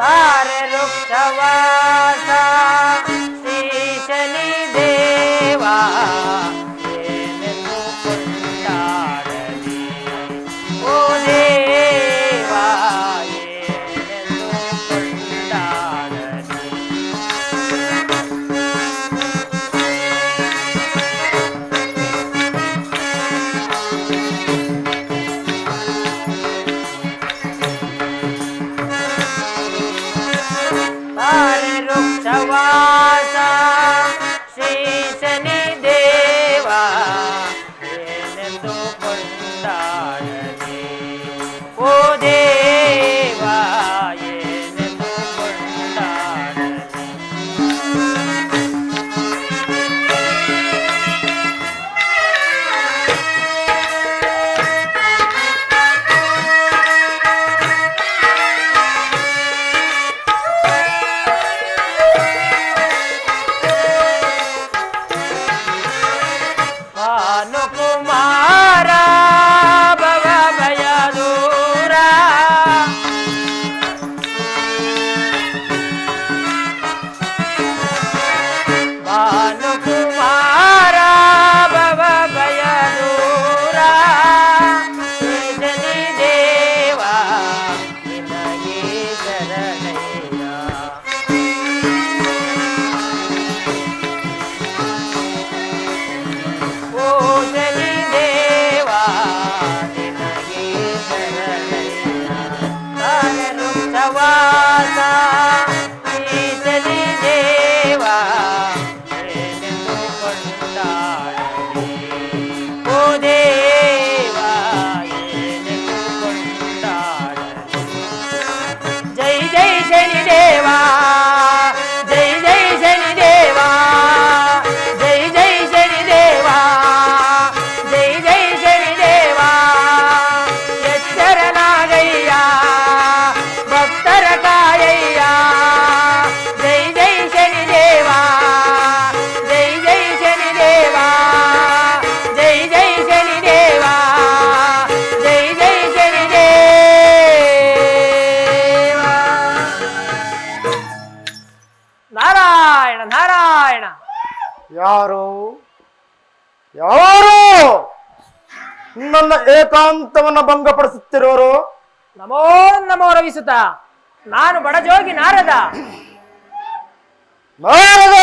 તારે વૃક્ષવાસા ಯಾರು? ಯಾರು? ನನ್ನ ಏಕಾಂತವನ್ನ ಭಂಗಪಡಿಸುತ್ತಿರೋರು ನಮೋ ನಮೋ ರವಿಸುತ. ನಾನು ಬಡಜೋಗಿ ನಾರದ. ನಾರದ?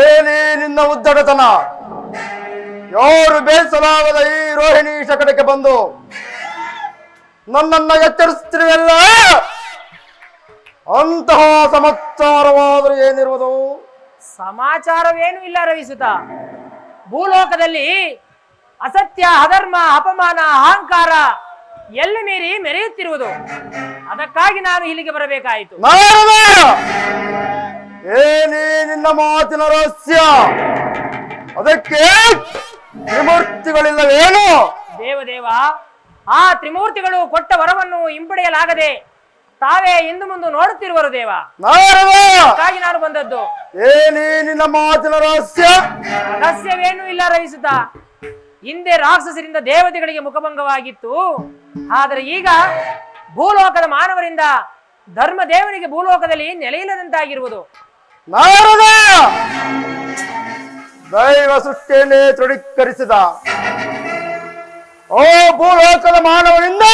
ಏನೇ ನಿನ್ನ ಉದ್ದಡತನ ಯಾರು ಬೇಸಲಾಗದ ಈ ರೋಹಿಣಿ ಶಕಟಕ್ಕೆ ಬಂದು? ನನ್ನನ್ನ ಎಚ್ಚರಿಸುತ್ತಿರುವೆಲ್ಲ? ಅಂತಹ ಸಮಾಚಾರವಾದರೂ ಏನಿರುವುದು? ಸಮಾಚಾರವೇನು ಇಲ್ಲ ರವಿಸುತ ಭೂಲೋಕದಲ್ಲಿ ಅಸತ್ಯ ಅಧರ್ಮ ಅಪಮಾನ ಅಹಂಕಾರ ಎಲ್ಲಿ ಮೀರಿ ಮೆರೆಯುತ್ತಿರುವುದು. ಅದಕ್ಕಾಗಿ ನಾನು ಇಲ್ಲಿಗೆ ಬರಬೇಕಾಯಿತು. ಏನೇ ನಿನ್ನ ಮಾತಿನ ರಹಸ್ಯ! ಅದಕ್ಕೆ ತ್ರಿಮೂರ್ತಿಗಳಿಲ್ಲವೇನು? ದೇವದೇವ ಆ ತ್ರಿಮೂರ್ತಿಗಳು ಕೊಟ್ಟ ವರವನ್ನು ಹಿಂಪಡೆಯಲಾಗದೆ ತಾವೇ ಇಂದು ಮುಂದೆ ನೋಡುತ್ತಿರುವರು ದೇವ. ಹಾಗಾಗಿ ನಾನು ಬಂದದ್ದು. ಏನೇ ನಿನ್ನ ಮಾತಿನ ರಹಸ್ಯ? ರಹಸ್ಯವೇನೂ ಇಲ್ಲ ರಹಿಸುತ್ತ ಹಿಂದೆ ರಾಕ್ಷಸರಿಂದ ದೇವತೆಗಳಿಗೆ ಮುಖಭಂಗವಾಗಿತ್ತು. ಆದರೆ ಈಗ ಭೂಲೋಕದ ಮಾನವರಿಂದ ಧರ್ಮ ದೇವನಿಗೆ ಭೂಲೋಕದಲ್ಲಿ ನೆಲೆಯಿಲ್ಲದಂತಾಗಿರುವುದು. ದೈವ ಸೃಷ್ಟಿಯನ್ನು ತೃಢೀಕರಿಸಿದ ಓ ಭೂಲೋಕದ ಮಾನವನಿಂದ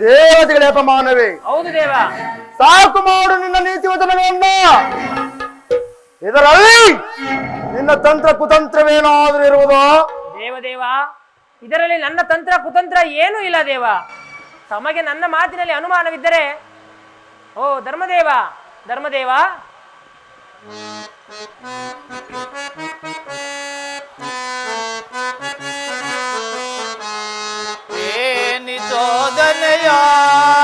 ದೇವತೆಗಳ ಅಪಮಾನವೇ. ಹೌದು ದೇವ. ಸಾಕು ಮಾಡು ನಿನ್ನ ನೀತಿ ವಚನಗಳನ್ನ. ಇದರಲ್ಲಿ ನಿನ್ನ ತಂತ್ರ ಕುತಂತ್ರವೇನಾದ್ರೂ ಇರುವುದು? ದೇವದೇವ ಇದರಲ್ಲಿ ನನ್ನ ತಂತ್ರ ಕುತಂತ್ರ ಏನೂ ಇಲ್ಲ ದೇವ. ತಮಗೆ ನನ್ನ ಮಾತಿನಲ್ಲಿ ಅನುಮಾನವಿದ್ದರೆ ಓ ಧರ್ಮದೇವ ಧರ್ಮದೇವ. ಏನಿತೋದನೆಯ ದೇವ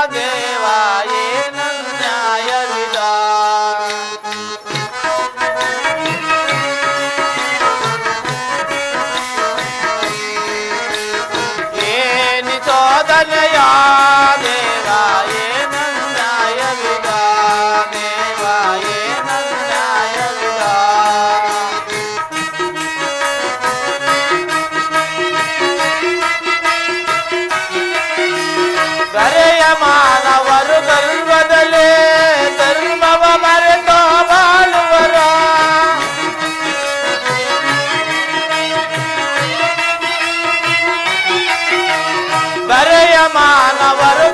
ಮಾನವರು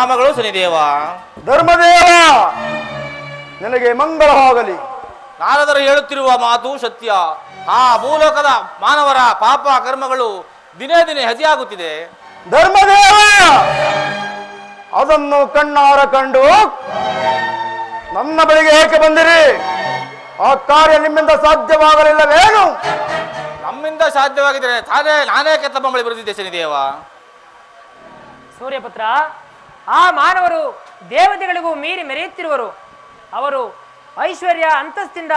ಪ್ರಣಾಮಗಳು ಶನಿದೇವ. ಧರ್ಮದೇವ ನಿನಗೆ ಮಂಗಳವಾಗಲಿ ನಾರದರು ಹೇಳುತ್ತಿರುವ ಮಾತು ಸತ್ಯ. ಆ ಭೂಲೋಕದ ಮಾನವರ ಪಾಪ ಕರ್ಮಗಳು ದಿನೇ ದಿನೇ ಹಸಿಯಾಗುತ್ತಿದೆ. ಧರ್ಮದೇವ ಅದನ್ನು ಕಣ್ಣಾರ ಕಂಡು ನನ್ನ ಬಳಿಗೆ ಏಕೆ ಬಂದಿರಿ? ಆ ಕಾರ್ಯ ನಿಮ್ಮಿಂದ ಸಾಧ್ಯವಾಗಲಿಲ್ಲವೇನು ನಮ್ಮಿಂದ ಸಾಧ್ಯವಾಗಿದ್ರೆ ತಾನೇ ನಾನೇಕೆ ತಮ್ಮ ಬಳಿ ಬರೆದಿದ್ದೆ ಶನಿದೇವ. ಸೂರ್ಯಪುತ್ರ ಆ ಮಾನವರು ದೇವತೆಗಳಿಗೂ ಮೀರಿ ಮೆರೆಯುತ್ತಿರುವರು. ಅವರು ಐಶ್ವರ್ಯ ಅಂತಸ್ತಿಂದ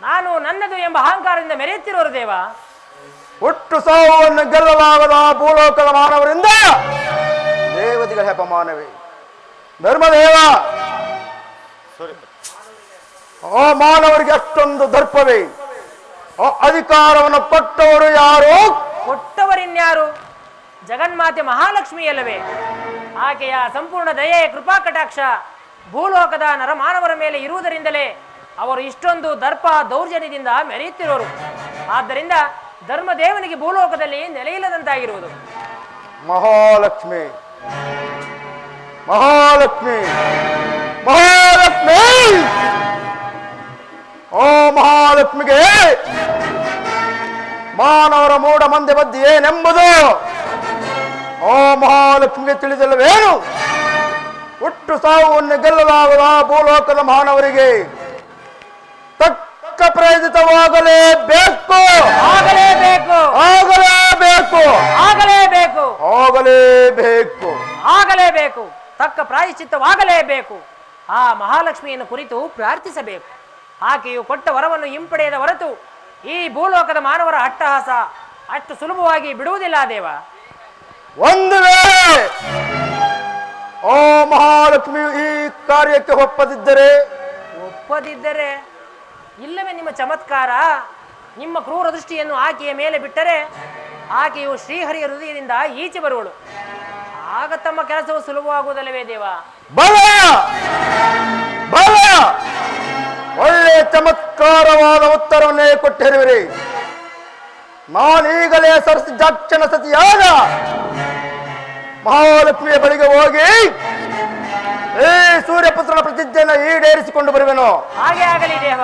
ನಾನು ನನ್ನದು ಎಂಬ ಅಹಂಕಾರದಿಂದ ಮೆರೆಯುತ್ತಿರುವರು ದೇವ. ಒಟ್ಟು ಸಾವನ್ನು ಗೆಲ್ಲಲಾಗದ ಭೂಲೋಕದ ಮಾನವರಿಂದ ದೇವತೆಗಳ ಅಪಮಾನವೇ. ಧರ್ಮದೇವ! ಆ ಮಾನವರಿಗೆ ಅಷ್ಟೊಂದು ದರ್ಪವೇ. ಅಧಿಕಾರವನ್ನು ಪಟ್ಟವರು ಯಾರು? ಕೊಟ್ಟವರಿನ್ಯಾರು? ಜಗನ್ಮಾತೆ ಮಹಾಲಕ್ಷ್ಮಿಯಲ್ಲವೇ ಆಕೆಯ ಸಂಪೂರ್ಣ ದಯೆ ಕೃಪಾ ಕಟಾಕ್ಷ ಭೂಲೋಕದ ನರಮಾನವರ ಮೇಲೆ ಇರುವುದರಿಂದಲೇ ಅವರು ಇಷ್ಟೊಂದು ದರ್ಪ ದೌರ್ಜನ್ಯದಿಂದ ಮೆರೆಯುತ್ತಿರೋರು. ಆದ್ದರಿಂದ ಧರ್ಮದೇವನಿಗೆ ಭೂಲೋಕದಲ್ಲಿ ನೆಲೆಯಿಲ್ಲದಂತಾಗಿರುವುದು. ಮಹಾಲಕ್ಷ್ಮಿ ಮಹಾಲಕ್ಷ್ಮಿ ಮಹಾಲಕ್ಷ್ಮಿ! ಓ ಮಹಾಲಕ್ಷ್ಮಿಗೆ, ಮಾನವರ ಮೂಢ ಮಂದೆ ಬದ್ದಿ ಏನೆಂಬುದು? ಓ ಮಹಾಲಕ್ಷ್ಮಿಗೆ ತಿಳಿದಲ್ಲವೇನು? ಒಟ್ಟು ಸಾವನ್ನು ಗೆಲ್ಲಲಾಗದ ಆ ಭೂಲೋಕದ ಮಾನವರಿಗೆ ತಕ್ಕ ಪ್ರಯೋಜಿತವಾಗಲೇಬೇಕು ಆಗಲೇಬೇಕು ಆಗಲೇಬೇಕು ಆಗಲೇಬೇಕು ಆಗಲೇಬೇಕು ಆಗಲೇಬೇಕು ತಕ್ಕ ಪ್ರಾಯಶ್ಚಿತ್ತವಾಗಲೇಬೇಕು ಆ ಮಹಾಲಕ್ಷ್ಮಿಯನ್ನು ಕುರಿತು ಪ್ರಾರ್ಥಿಸಬೇಕು. ಆಕೆಯು ಕೊಟ್ಟ ವರವನ್ನು ಹಿಂಪಡೆಯದ ಹೊರತು ಈ ಭೂಲೋಕದ ಮಾನವರ ಅಟ್ಟಹಾಸ ಅಷ್ಟು ಸುಲಭವಾಗಿ ಬಿಡುವುದಿಲ್ಲ ದೇವ. ಒಂದು ವೇಳೆ ಓ ಮಹಾಲಕ್ಷ್ಮಿ ಈ ಕಾರ್ಯಕ್ಕೆ ಒಪ್ಪದಿದ್ದರೆ? ಒಪ್ಪದಿದ್ದರೆ ಇಲ್ಲವೇ ನಿಮ್ಮ ಚಮತ್ಕಾರ? ನಿಮ್ಮ ಕ್ರೂರ ದೃಷ್ಟಿಯನ್ನು ಆಕೆಯ ಮೇಲೆ ಬಿಟ್ಟರೆ ಆಕೆಯು ಶ್ರೀಹರಿಯ ಹೃದಯದಿಂದ ಈಚೆ ಬರುವಳು. ಆಗ ತಮ್ಮ ಕೆಲಸವು ಸುಲಭವಾಗುವುದಲ್ಲವೇ ದೇವ? ಬಲ! ಬಲ! ಒಳ್ಳೆ ಚಮತ್ಕಾರವಾದ ಉತ್ತರವನ್ನೇ ಕೊಟ್ಟಿರುವಿರಿ. ನಾನೀಗಲೇ ಸರಸಿ ಜಾಕ್ಷಣ ಸತಿಯಾದ ಮಹಾಲಕ್ಷ್ಮಿಯ ಬಳಿಗೆ ಹೋಗಿ ಏ, ಸೂರ್ಯಪುತ್ರನ ಪ್ರತಿಜ್ಞೆಯನ್ನು ಈಡೇರಿಸಿಕೊಂಡು ಬರುವೆನು. ಹಾಗೆ ಆಗಲಿ ದೇವ.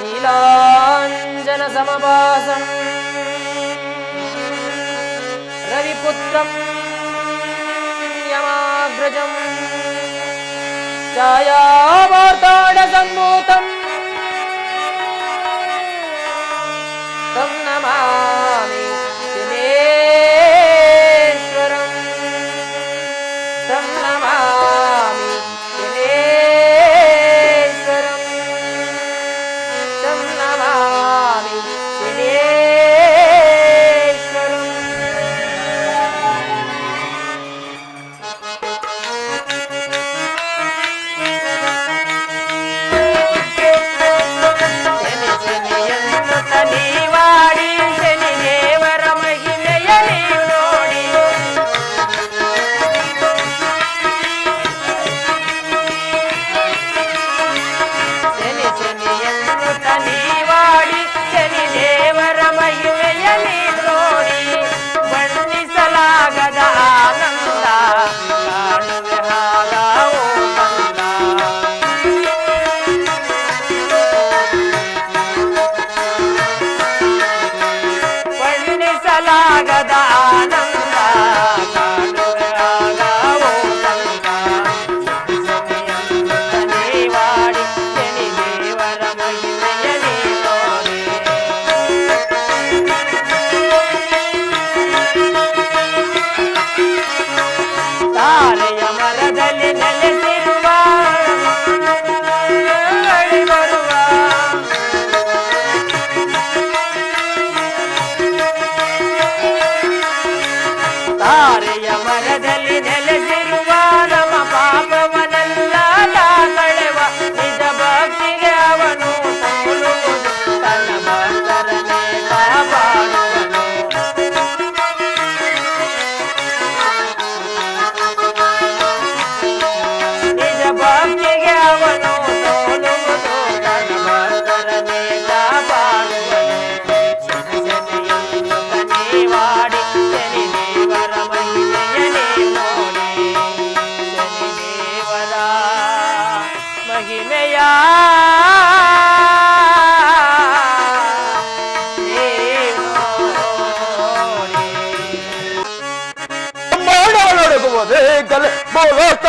ನೀಲಾಂಜನ ಸಮಭಾಸಂ ರವಿಪುತ್ರಂ ಯಮಾಗ್ರಜಂ ಛಾಯಾವಾರ್ತಾಡ ಸಂಭೂತಂ ತಂ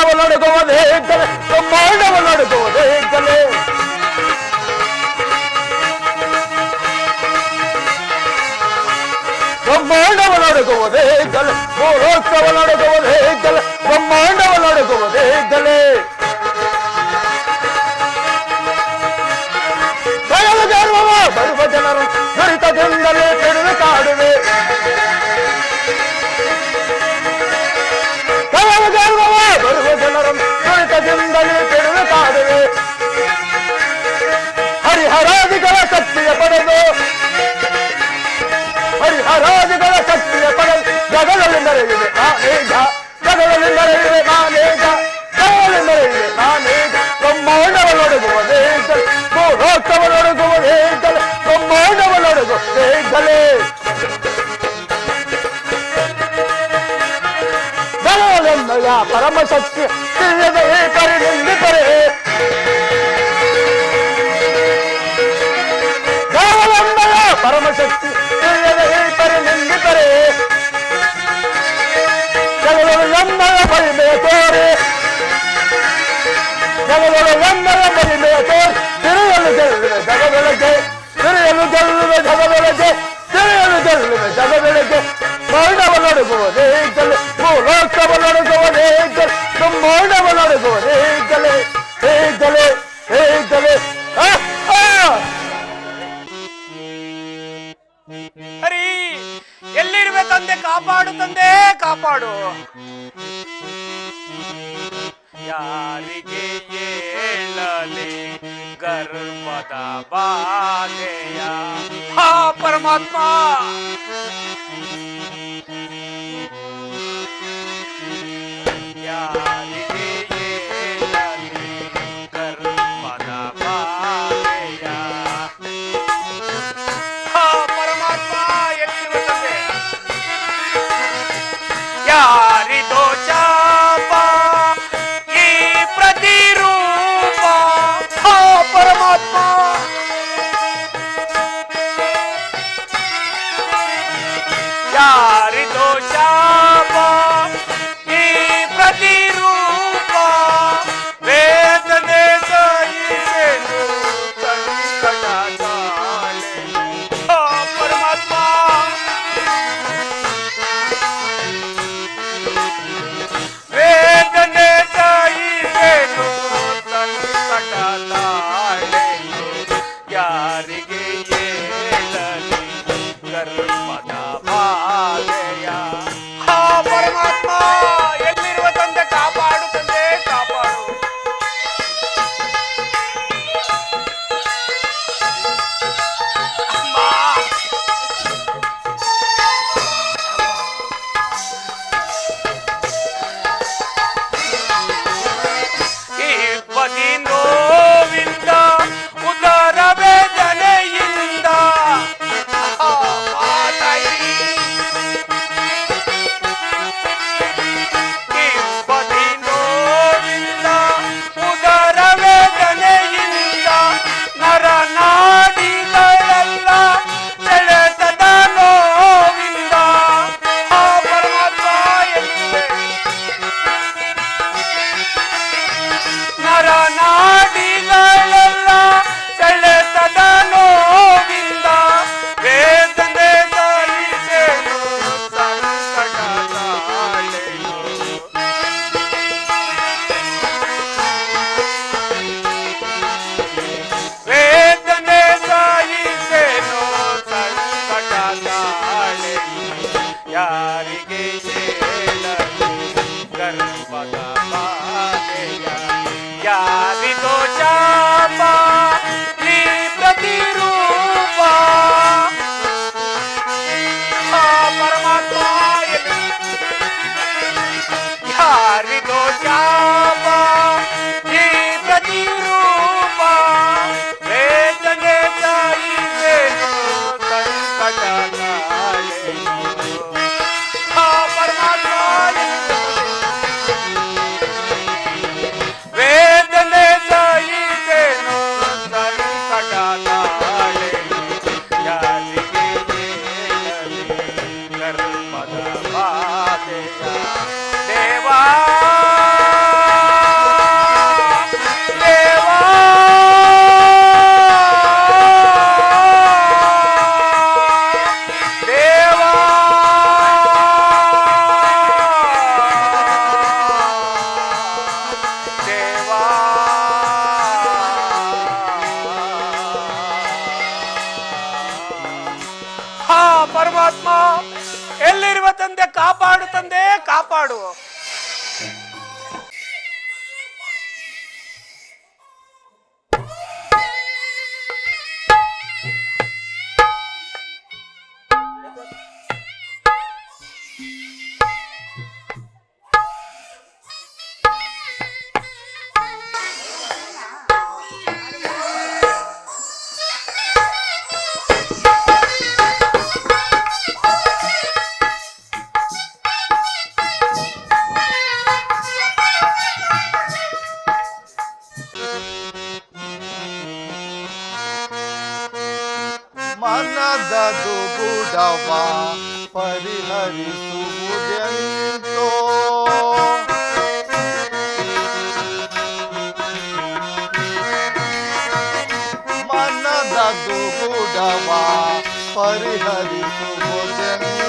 ಒಳಗೆ ಹೋದೆ ಕಲೆ ಬ್ರಹ್ಮಾಂಡ ಒಳಗೆ ಹೋದೆ ಕಲೆ ಬ್ರಹ್ಮಾಂಡ ಒಳಗೆ ಹೋದೆ ಕಲೆ தொக்கு தீயதையே கருணிந்து பெரு காவலம்மையா பரமசக்தி தீயதையே கருணிந்து பெரு எம்மல பரிமே தோறு. ஜகவல எம்மல பரிமே தோர் திருவள்ளு செல்வ ஜகவலுக்கு திருவள்ளு செல்வ ஜகவல 야. ಹಾ ಪರಮಾತ್ಮ ಎಲ್ಲಿರುವ ತಂದೆ ಕಾಪಾಡು ತಂದೆ ಕಾಪಾಡು. वा परिहरितु भोजने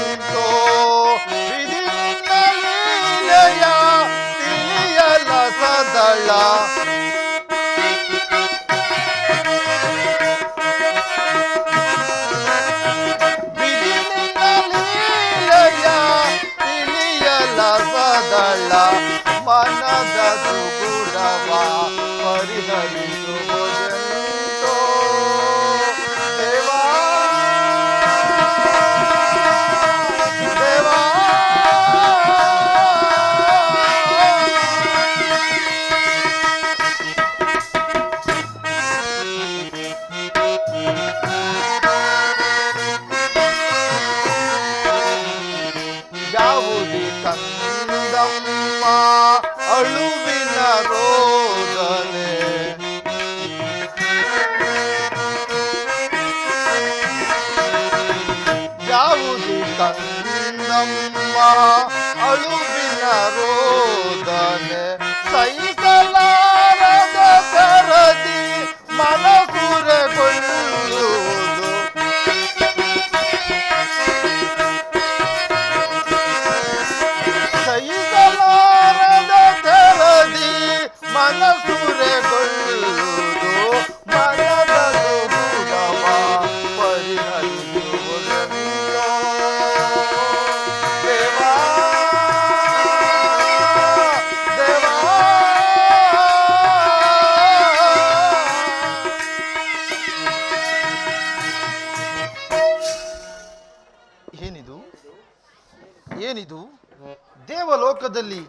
ದೇವಲೋಕದಲ್ಲಿ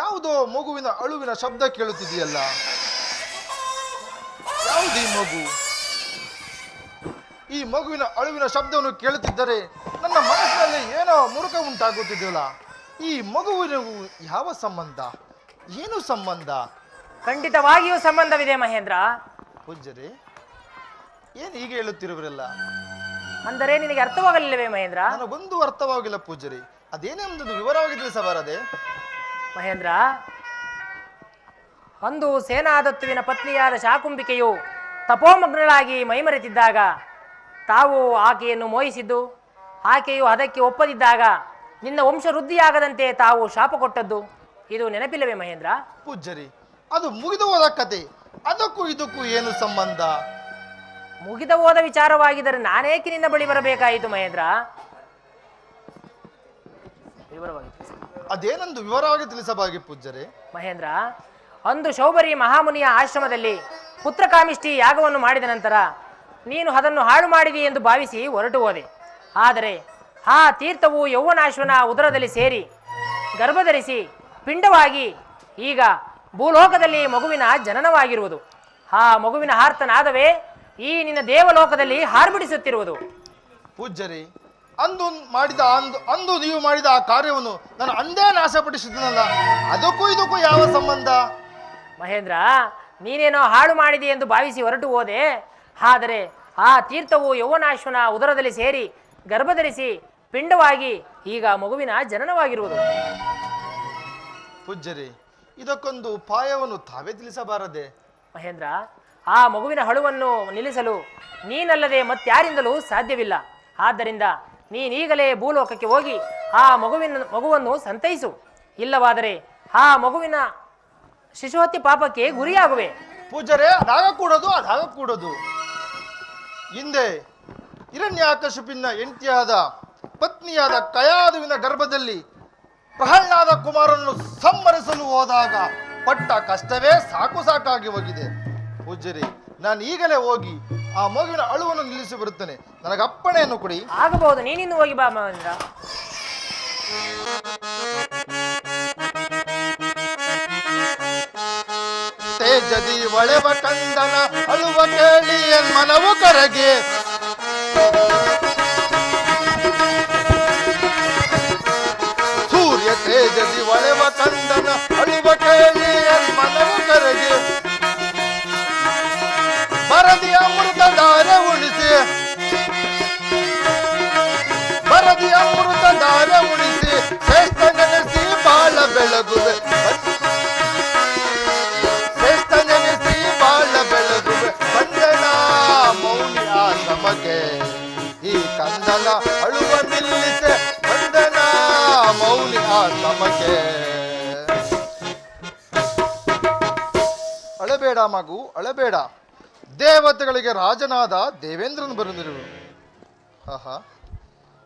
ಯಾವುದೋ ಮಗುವಿನ ಅಳುವಿನ ಶಬ್ದ ಕೇಳುತ್ತಿದೆಯಲ್ಲ? ಯಾವುದೀ ಮಗು? ಈ ಮಗುವಿನ ಅಳುವಿನ ಶಬ್ದವನ್ನು ಕೇಳುತ್ತಿದ್ದರೆ ನನ್ನ ಮನಸ್ಸಿನಲ್ಲಿ ಏನೋ ಮುರುಕ ಉಂಟಾಗುತ್ತಿದೆಯಲ್ಲ? ಈ ಮಗುವಿನ ಯಾವ ಸಂಬಂಧ? ಏನು ಸಂಬಂಧ? ಖಂಡಿತವಾಗಿಯೂ ಸಂಬಂಧವಿದೆ ಮಹೇಂದ್ರ. ಪೂಜ್ಯರೇ ಏನು ಹೀಗೆ ಹೇಳುತ್ತಿರುವರೆಲ್ಲ? ಅಂದರೆ ನಿನಗೆ ಅರ್ಥವಾಗಲಿಲ್ಲವೇ ಮಹೇಂದ್ರ? ನನಗೊಂದು ಅರ್ಥವಾಗಿಲ್ಲ ಪೂಜ್ಯರೇ. ಅದೇನೆಂಬುದು ವಿವರವಾಗಿ ತಿಳಿಸಬಾರದೆ? ಮಹೇಂದ್ರ. ಒಂದು ಸೇನಾದತ್ತುವಿನ ಪತ್ನಿಯಾದ ಶಾಕುಂಬಿಕೆಯು ತಪೋಮಗ್ನಳಾಗಿ ಮೈಮರೆತಿದ್ದಾಗ ತಾವು ಆಕೆಯನ್ನು ಮೋಹಿಸಿದ್ದು ಆಕೆಯು ಅದಕ್ಕೆ ಒಪ್ಪದಿದ್ದಾಗ ನಿನ್ನ ವಂಶ ವೃದ್ಧಿಯಾಗದಂತೆ ತಾವು ಶಾಪ ಕೊಟ್ಟದ್ದು. ಇದು ನೆನಪಿಲ್ಲವೇ ಮಹೇಂದ್ರ? ಪೂಜ್ಯರಿ ಅದು ಮುಗಿದು ಹೋದ ಕತೆ. ಅದಕ್ಕೂ ಇದಕ್ಕೂ ಏನು ಸಂಬಂಧ? ಮುಗಿದ ಹೋದ ವಿಚಾರವಾಗಿದ್ದರೆ ನಾನೇಕೆ ನಿನ್ನ ಬಳಿ ಬರಬೇಕಾಯಿತು ಮಹೇಂದ್ರ. ಅದೇನೆಂದು ವಿವರವಾಗಿ ತಿಳಿಸಬಾಗಿ ಪೂಜ್ಯರೇ? ಮಹೇಂದ್ರ ಅಂದು ಶೌಬರಿ ಮಹಾಮುನಿಯ ಆಶ್ರಮದಲ್ಲಿ ಪುತ್ರಕಾಮಿಷ್ಟಿ ಯಾಗವನ್ನು ಮಾಡಿದ ನಂತರ ನೀನು ಅದನ್ನು ಹಾಳು ಮಾಡಿದಿ ಎಂದು ಭಾವಿಸಿ ಹೊರಟು ಹೋದೆ. ಆದರೆ ಆ ತೀರ್ಥವು ಯೌವನಾಶ್ವನ ಉದರದಲ್ಲಿ ಸೇರಿ ಗರ್ಭಧರಿಸಿ ಪಿಂಡವಾಗಿ ಈಗ ಭೂಲೋಕದಲ್ಲಿ ಮಗುವಿನ ಜನನವಾಗಿರುವುದು. ಆ ಮಗುವಿನ ಆರ್ತನಾದವೇ ಈ ನಿನ್ನ ದೇವಲೋಕದಲ್ಲಿ ಹಾರ್ಬಿಡಿಸುತ್ತಿರುವುದು. ಪೂಜ್ಯರೇ ಅಂದು ಮಾಡಿದ ಅಂದು ಅಂದು ನೀವು ಮಾಡಿದ ಆ ಕಾರ್ಯವನ್ನು ನಾನು ಅಂದೇ ನಾಶಪಡಿಸಿದ್ದನಲ್ಲ ಅದಕ್ಕೂ ಇದಕ್ಕೂ ಯಾವ ಸಂಬಂಧ? ಮಹೇಂದ್ರ ನೀನೇನೋ ಹಾಳು ಮಾಡಿದೆ ಎಂದು ಭಾವಿಸಿ ಹೊರಟು ಹೋದೆ. ಆದರೆ ಆ ತೀರ್ಥವು ಯೌವನಾಶ್ವನ ಉದರದಲ್ಲಿ ಸೇರಿ ಗರ್ಭಧರಿಸಿ ಪಿಂಡವಾಗಿ ಈಗ ಮಗುವಿನ ಜನನವಾಗಿರುವುದು. ಪೂಜ್ಯರಿ ಇದಕ್ಕೊಂದು ಉಪಾಯವನ್ನು ತಾವೇ ತಿಳಿಸಬಾರದೆ. ಮಹೇಂದ್ರ ಆ ಮಗುವಿನ ಹಳುವನ್ನು ನಿಲ್ಲಿಸಲು ನೀನಲ್ಲದೆ ಮತ್ತಾರಿಂದಲೂ ಸಾಧ್ಯವಿಲ್ಲ. ಆದ್ದರಿಂದ ನೀನೀಗಲೇ ಭೂಲೋಕಕ್ಕೆ ಹೋಗಿ ಆ ಮಗುವಿನ, ಮಗುವನ್ನು ಸಂತೈಸು. ಇಲ್ಲವಾದರೆ ಆ ಮಗುವಿನ ಶಿಶುಹತ್ಯೆ ಪಾಪಕ್ಕೆ ಗುರಿಯಾಗುವೆ. ಪೂಜರೆ ಅದಾಗ ಕೂಡೋದು, ಅದಾಗ ಕೂಡದು. ಹಿಂದೆ ಹಿರಣ್ಯಾಕಶಿಪಿನ ಹೆಂಡತಿಯಾದ ಪತ್ನಿಯಾದ ಕಯಾದುವಿನ ಗರ್ಭದಲ್ಲಿ ಪ್ರಹ್ಲಾದ ಕುಮಾರನನ್ನು ಸಂಹರಿಸಲು ಹೋದಾಗ ಪಟ್ಟ ಕಷ್ಟವೇ ಸಾಕು ಸಾಕಾಗಿ ಹೋಗಿದೆ. ಪೂಜ್ಯರಿ ನಾನು ಈಗಲೇ ಹೋಗಿ ಆ ಮಗುವಿನ ಅಳುವನ್ನು ನಿಲ್ಲಿಸಿ ಬರುತ್ತೇನೆ ನನಗೆ ಅಪ್ಪಣೆಯನ್ನು ಕೊಡಿ. ಆಗಬಹುದು ನೀನಿನ್ನು ಹೋಗಿ ಬಾ ಮಹೇಂದ್ರ. ತೇಜದಿ ಒಳೆವ ಕಂದನ ಅಳುವ ಕೇಳಿ ಎನ್ ಮನವು ಕರಗೆ. ನಮಗೆ. ಅಳಬೇಡ ಮಗು, ಅಳಬೇಡ. ದೇವತೆಗಳಿಗೆ ರಾಜನಾದ ದೇವೇಂದ್ರನು ಬರೆದಿರು ಆಹಾ.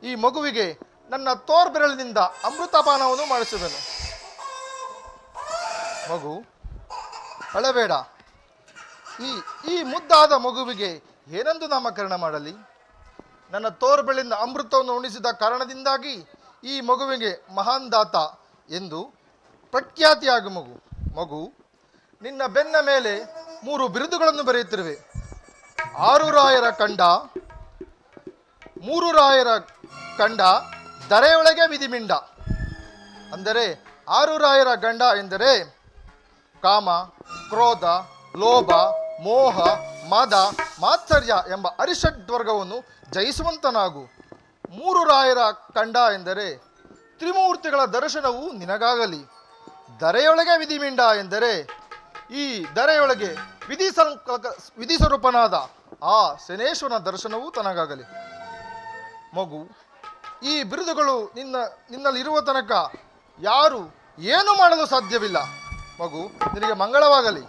ಈ ಮಗುವಿಗೆ ನನ್ನ ತೋರ್ಬೆರಳಿನಿಂದ ಅಮೃತಪಾನವನ್ನು ಮಾಡಿಸಿದನು. ಮಗು, ಅಳಬೇಡ. ಈ ಈ ಮುದ್ದಾದ ಮಗುವಿಗೆ ಏನೆಂದು ನಾಮಕರಣ ಮಾಡಲಿ? ನನ್ನ ತೋರ್ಬೆಳಿಂದ ಅಮೃತವನ್ನು ಉಣಿಸಿದ ಕಾರಣದಿಂದಾಗಿ ಈ ಮಗುವಿಗೆ ಮಹಾನ್ ದಾತ ಎಂದು ಪ್ರಖ್ಯಾತಿಯಾಗ ಮಗು ಮಗು, ನಿನ್ನ ಬೆನ್ನ ಮೇಲೆ ಮೂರು ಬಿರುದುಗಳನ್ನು ಬರೆಯುತ್ತಿರುವೆ. ಆರು ರಾಯರ ಕಂಡ ಮೂರು ರಾಯರ ಕಂಡ ದರೆಯೊಳಗೆ ವಿಧಿಮಿಂಡ ಅಂದರೆ ಆರು ರಾಯರ ಗಂಡ ಎಂದರೆ ಕಾಮ, ಕ್ರೋಧ, ಲೋಭ, ಮೋಹ, ಮದ, ಮಾತ್ಸರ್ಯ ಎಂಬ ಅರಿಷಡ್ ವರ್ಗವನ್ನು ಜಯಿಸುವಂತನಾಗು. ಮೂರು ರಾಯರ ಕಂಡ ಎಂದರೆ ತ್ರಿಮೂರ್ತಿಗಳ ದರ್ಶನವು ನಿನಗಾಗಲಿ. ದರೆಯೊಳಗೆ ವಿಧಿಮಿಂಡ ಎಂದರೆ ಈ ದರೆಯೊಳಗೆ ವಿಧಿ ವಿಧಿ ಸ್ವರೂಪನಾದ ಆ ಶನೇಶ್ವರನ ದರ್ಶನವೂ ತನಗಾಗಲಿ. ಮಗು, ಈ ಬಿರುದುಗಳು ನಿನ್ನ, ನಿನ್ನಲ್ಲಿರುವ ತನಕ ಯಾರು ಏನು ಮಾಡಲು ಸಾಧ್ಯವಿಲ್ಲ. ಮಗು, ನಿನಗೆ ಮಂಗಳವಾಗಲಿ.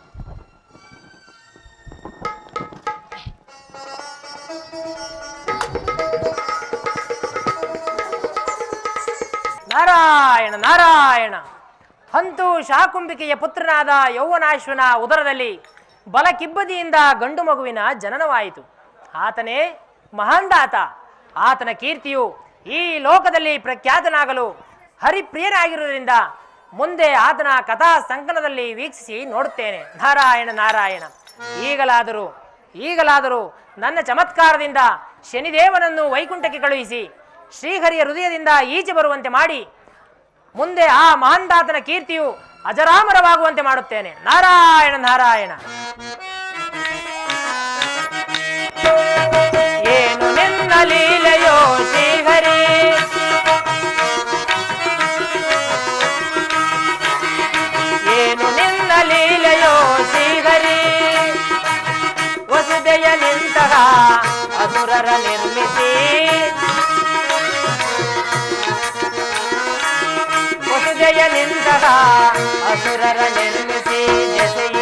ನಾರಾಯಣ ನಾರಾಯಣ. ಹಂತು ಶಾಕುಂಬಿಕೆಯ ಪುತ್ರನಾದ ಯೌವನಾಶ್ವನ ಉದರದಲ್ಲಿ ಬಲಕಿಬ್ಬದಿಯಿಂದ ಗಂಡು ಮಗುವಿನ ಜನನವಾಯಿತು. ಆತನೇ ಮಹಾಂದಾತ. ಆತನ ಕೀರ್ತಿಯು ಈ ಲೋಕದಲ್ಲಿ ಪ್ರಖ್ಯಾತನಾಗಲು ಹರಿಪ್ರಿಯನಾಗಿರುವುದರಿಂದ ಮುಂದೆ ಆತನ ಕಥಾ ಸಂಕಲನದಲ್ಲಿ ವೀಕ್ಷಿಸಿ ನೋಡುತ್ತೇನೆ. ನಾರಾಯಣ ನಾರಾಯಣ. ಈಗಲಾದರೂ ಈಗಲಾದರೂ ನನ್ನ ಚಮತ್ಕಾರದಿಂದ ಶನಿದೇವನನ್ನು ವೈಕುಂಠಕ್ಕೆ ಕಳುಹಿಸಿ ಶ್ರೀಹರಿಯ ಹೃದಯದಿಂದ ಈಚೆ ಬರುವಂತೆ ಮಾಡಿ ಮುಂದೆ ಆ ಮಹಾನ್ದಾತನ ಕೀರ್ತಿಯು ಅಜರಾಮರವಾಗುವಂತೆ ಮಾಡುತ್ತೇನೆ. ನಾರಾಯಣ ನಾರಾಯಣ. அசுரரன் எல்மிசி ஜெசைய